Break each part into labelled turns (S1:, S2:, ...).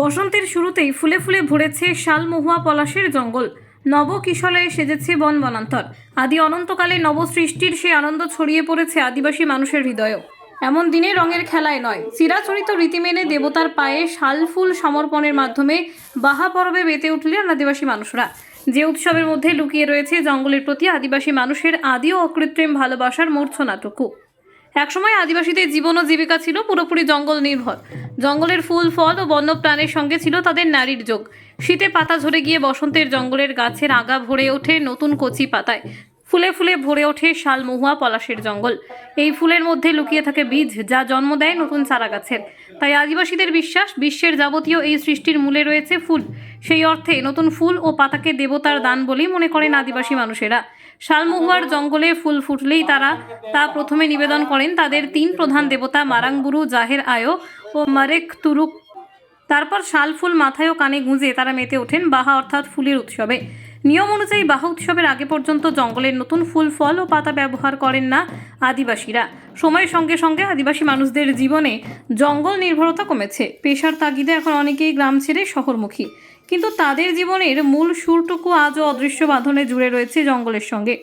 S1: বসন্তের শুরুতেই ফুলে ফুলে ভরেছে শালমহুয়া পলাশের জঙ্গল। নব কিশলয়ে সেজেছে বন বনান্তর। আদি অনন্তকালে নবসৃষ্টির সেই আনন্দ ছড়িয়ে পড়েছে আদিবাসী মানুষের হৃদয়েও। এমন দিনে রঙের খেলায় নয়। চিরাচরিত রীতি মেনে দেবতার পায়ে শাল ফুল সমর্পণের মাধ্যমে বাহা পরবে বেতে উঠলেন আদিবাসী মানুষরা। যে উৎসবের মধ্যে লুকিয়ে রয়েছে জঙ্গলের প্রতি আদিবাসী মানুষের আদি ও অকৃত্রিম ভালোবাসার মূর্ছনাটুকু। একসময় আদিবাসীদের জীবন ও জীবিকা ছিল পুরোপুরি জঙ্গল নির্ভর। জঙ্গলের ফুল, ফল ও বন্যপ্রাণের সঙ্গে ছিল তাদের নারীর যোগ। শীতে পাতা ঝরে গিয়ে বসন্তের জঙ্গলের গাছের আগা ভরে ওঠে নতুন কচি পাতায়। ফুলে ফুলে ভরে ওঠে শাল মহুয়া পলাশের জঙ্গল। এই ফুলের মধ্যে লুকিয়ে থাকে বীজ, যা জন্ম দেয় নতুন চারা গাছের তাই আদিবাসীদের বিশ্বাস, বিশ্বের যাবতীয় এই সৃষ্টির মূলে রয়েছে ফুল। সেই অর্থে নতুন ফুল ও পাতাকে দেবতার দান বলেই মনে করেন আদিবাসী মানুষেরা। শালমহুয়ার জঙ্গলে ফুল ফুটলেই তারা তা প্রথমে নিবেদন করেন তাদের তিন প্রধান দেবতা মারাংবুরু, জাহের আয়ো ও মারেক তুরুক। তারপর শাল ফুল মাথায় ও কানে গুঁজে তারা মেতে ওঠেন বাহা অর্থাৎ ফুলের উৎসবে। নিয়ম অনুযায়ী বাহা উৎসবের আগে পর্যন্ত জঙ্গলের নতুন ফুল, ফল ও পাতা ব্যবহার করেন না আদিবাসীরা। সময়ের সঙ্গে সঙ্গে আদিবাসী মানুষদের জীবনে জঙ্গল নির্ভরতা কমেছে। পেশার তাগিদে এখন অনেকেই গ্রাম ছেড়ে শহরমুখী। কিন্তু তাদের জীবনের মূল সুরটুকু আজও অদৃশ্য বাঁধনে জুড়ে রয়েছে জঙ্গলের সঙ্গে।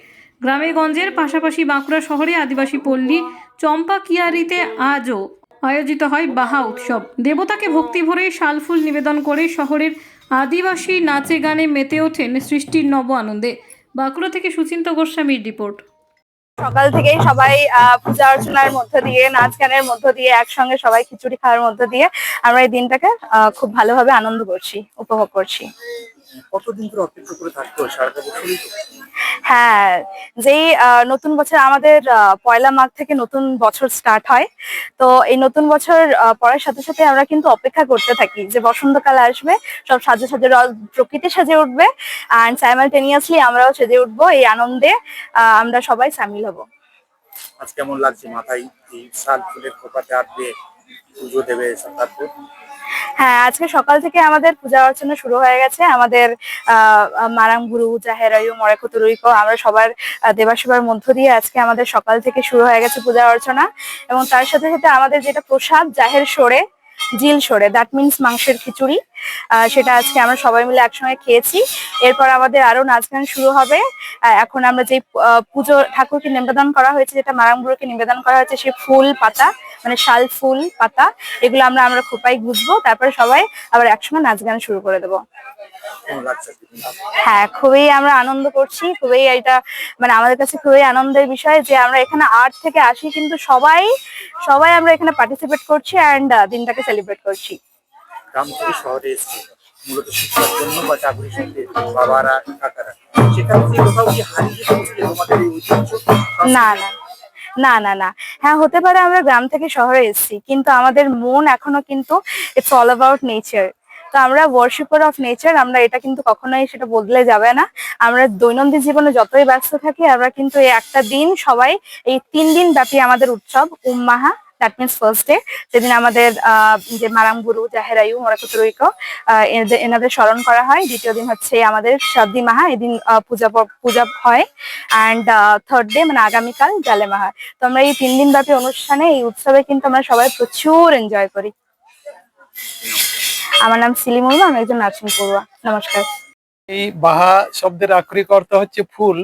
S1: গ্রামে গঞ্জের পাশাপাশি বাঁকুড়া শহরে আদিবাসী পল্লী চম্পাকিয়ারিতে আজও আয়োজিত হয় বাহা উৎসব। দেবতাকে ভক্তি ভরে শালফুল নিবেদন করে শহরের আদিবাসী নাচে গানে মেতে ওঠেন সৃষ্টির নব আনন্দে। বাঁকুড়া থেকে সুচিন্ত গোস্বামীর রিপোর্ট।
S2: সকাল থেকেই সবাই পূজা অর্চনার মধ্য দিয়ে, নাচ গানের মধ্য দিয়ে একসঙ্গে সবাই খিচুড়ি খাওয়ার মধ্য দিয়ে আমরা এই দিনটাকে খুব ভালোভাবে আনন্দ করছি, উপভোগ করছি।
S3: কতদিন ধরে অপেক্ষা করে থাকতে হয়? সারাটা বছরই
S2: হ্যাঁ যেই নতুন বছর আমাদের পয়লা মাঘ থেকে নতুন বছর স্টার্ট হয়। তো এই নতুন বছর পড়ার সাথে সাথে আমরা কিন্তু অপেক্ষা করতে থাকি যে বসন্তকাল আসবে সব সাজে সাজে প্রকৃতি সাজে উঠবে অ্যান্ড সাইমালটেনিয়াসলি আমরাও সেজে উঠবো এই আনন্দে আমরা সবাই সামিল হব।
S3: আজ কেমন লাগছে মাথায়? এই শাল ফুলের খোপাতে দিয়ে পুজো দেবে
S2: হ্যাঁ আজকে সকাল থেকে আমাদের পূজা অর্চনা শুরু হয়ে গেছে। আমাদের, আহ, মারাং গুরু জাহেরায়ু মরেকুতুরুইকো আমরা সবার দেবাসেবার মধ্য দিয়ে আজকে আমাদের সকাল থেকে শুরু হয়ে গেছে পূজা অর্চনা। এবং তার সাথে সাথে আমাদের যেটা প্রসাদ, জাহের সরে, জিল সরে দ্যাট মিনস মাংসের খিচুড়ি। সেটা আজকে আমরা সবাই মিলে একসঙ্গে খেয়েছি। এরপর আমাদের আরও নাচ গান শুরু হবে। এখন আমরা যে পুজো ঠাকুরকে নিবেদন করা হয়েছে, যেটা মারাংবুড়োকে নিবেদন করা হয়েছে সেই ফুল পাতা মানে শাল ফুল পাতা, এগুলো আমরা আমরা খোপায় গুজবো, তারপরে সবাই আবার একসঙ্গে নাচ গান শুরু করে দেবো? হ্যাঁ খুবই আমরা আনন্দ করছি, খুবই এটা মানে আমাদের কাছে খুবই আনন্দের বিষয় যে আমরা এখানে আর্ট থেকে আসি কিন্তু সবাই সবাই আমরা এখানে পার্টিসিপেট করছি অ্যান্ড দিনটাকে সেলিব্রেট করছি।
S3: গ্রাম থেকে শহরে এসছে। মূলত শিক্ষার জন্য বা চাকরির সঙ্গে বাবারা কাকারা সেখান থেকে কোথাও কি হারিয়ে যেতে তোমাদের এই ঐতিহ্য?
S2: না না না না না। হ্যাঁ হতে পারে আমরা গ্রাম থেকে শহরে এসেছি, কিন্তু আমাদের মন এখনও কিন্তু ইটস অল অ্যাবাউট নেচার তো আমরা ওয়ার্শিপার অফ নেচার আমরা এটা কিন্তু কখনোই সেটা বদলে যাবে না। আমরা দৈনন্দিন জীবনে যতই ব্যস্ত থাকি, আমরা কিন্তু এই একটা দিন সবাই, এই তিন দিন ব্যাপী আমাদের উৎসব, উম্মাহা দ্যাট মিনস ফার্স্ট ডে যেদিন আমাদের যে মারামগুরু জাহেরায়ু মরাকুতুরৈক এনাদের স্মরণ করা হয়। দ্বিতীয় দিন হচ্ছে আমাদের সাদ্দি মাহা, এদিন পূজা পূজা হয়। অ্যান্ড থার্ড ডে মানে আগামীকাল জালে মাহা। তো আমরা এই তিন দিন ব্যাপী অনুষ্ঠানে, এই উৎসবে কিন্তু আমরা সবাই প্রচুর এনজয় করি। আমার নাম সিলিমুল আমি একজন নার্সিং পড়ুয়া। নমস্কার।
S4: এই বাহা শব্দের আক্ষরিক অর্থ হচ্ছে ফুল।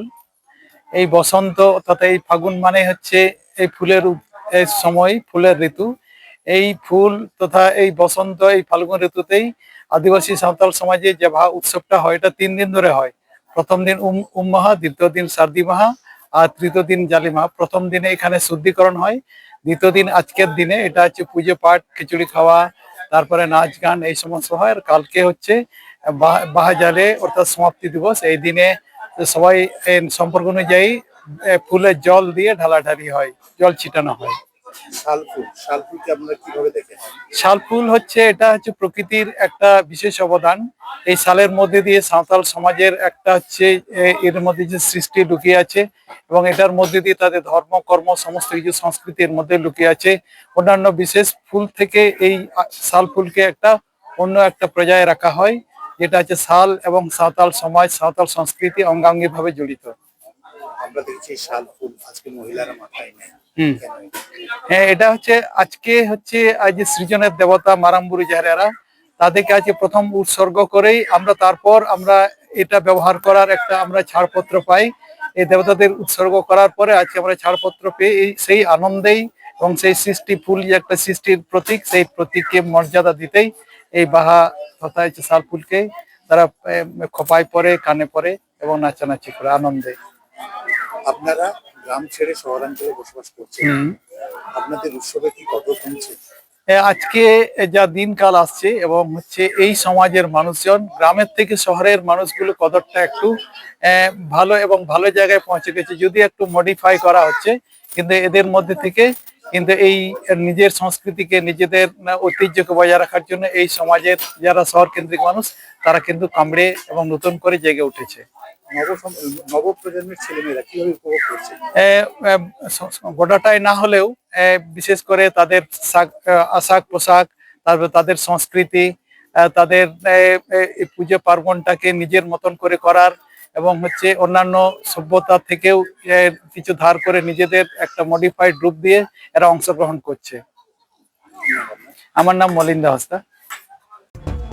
S4: এই বসন্ত তথা এই ফাগুন মানে হচ্ছে এই ফুলের এই সময় ফুলের ঋতু, এই ফুল তথা এই বসন্ত, এই ফাল্গুন ঋতুতেই আদিবাসী সাঁওতাল সমাজে যে বাহা উৎসবটা হয়, এটা তিন দিন ধরে হয়। প্রথম দিন উম উম্মাহা দ্বিতীয় দিন সার্দি মাহা, আর তৃতীয় দিন জালিমা প্রথম দিনে এখানে শুদ্ধিকরণ হয়, দ্বিতীয় দিন আজকের দিনে এটা হচ্ছে পুজো পাঠ, খিচুড়ি খাওয়া, তারপরে নাচ গান, এই সমস্ত হয়। আর কালকে হচ্ছে বাহ- বাহাজারে অর্থাৎ সমাপ্তি দিবস। এই দিনে সবাই সম্পর্ক অনুযায়ী এ, ফুলের জল দিয়ে ঢালাঢালি হয় জল ছিটানো হয়।
S3: শাল ফুল শাল ফুলকে আপনারা কীভাবে দেখেন?
S4: শাল ফুল হচ্ছে এটা হচ্ছে প্রকৃতির একটা বিশেষ অবদান। এই শালের মধ্যে দিয়ে সাঁওতাল সমাজের একটা হচ্ছে এর মধ্যে যে সৃষ্টি লুকিয়ে আছে এবং এটার মধ্যে দিয়ে তাদের ধর্ম কর্ম সমস্ত কিছু সংস্কৃতির মধ্যে লুকিয়ে আছে। অন্যান্য বিশেষ ফুল থেকে এই শাল ফুলকে একটা অন্য একটা পর্যায়ে রাখা হয় যেটা হচ্ছে শাল এবং সাঁওতাল সমাজ সাঁওতাল সংস্কৃতি অঙ্গাঙ্গি ভাবে জড়িত।
S3: আমরা দেখেছি শাল ফুল আজকে মহিলারা মাথায় নেয়।
S4: হ্যাঁ এটা হচ্ছে আজকে হচ্ছে আজ সৃজনের দেবতা মারাম্বুরি জাহেরা তাদেরকে আজকে প্রথম উৎসর্গ করেই আমরা তারপর আমরা এটা ব্যবহার করার একটা আমরা ছাড়পত্র পাই। এই দেবতাদের উৎসর্গ করার পরে আজকে আমরা ছাড়পত্র পেয়ে এই সেই আনন্দেই এবং সেই সৃষ্টি ফুল যে একটা সৃষ্টির প্রতীক সেই প্রতীককে মর্যাদা দিতেই এই বাহা তথা হচ্ছে শাল ফুলকে তারা খোপায় পরে কানে পরে এবং নাচানাচি করে আনন্দে।
S3: আপনারা গ্রাম ছেড়ে শহরাঞ্চলে বসবাস করছেন। আপনাদের উৎসবে কি কদর কমছে?
S4: আজকে যা দিনকাল আসছে এবং হচ্ছে এই সমাজের মানুষজন গ্রামের থেকে শহরের মানুষগুলো কদরটা একটু ভালো এবং ভালো জায়গায় পৌঁছে গেছে। যদি একটু মডিফাই করা হচ্ছে কিন্তু এদের মধ্যে থেকে কিন্তু এই নিজের সংস্কৃতিকে নিজেদের ঐতিহ্যকে বজায় রাখার জন্য এই সমাজের যারা শহর কেন্দ্রিক মানুষ তারা কিন্তু কামড়ে এবং নতুন করে জেগে উঠেছে।
S3: নবপ্রজন্মের ছেলেমেয়েরা কীভাবে উপভোগ করছে?
S4: গোটাটাই না হলেও বিশেষ করে তাদের শাক- আশাক পোশাক তারপর তাদের সংস্কৃতি তাদের পুজো পার্বণটাকে নিজের মতন করে করার এবং হচ্ছে অন্যান্য সভ্যতা থেকেও কিছু ধার করে নিজেদের একটা মডিফাইড রূপ দিয়ে এরা অংশগ্রহণ করছে। আমার নাম মলিন্দা হস্তা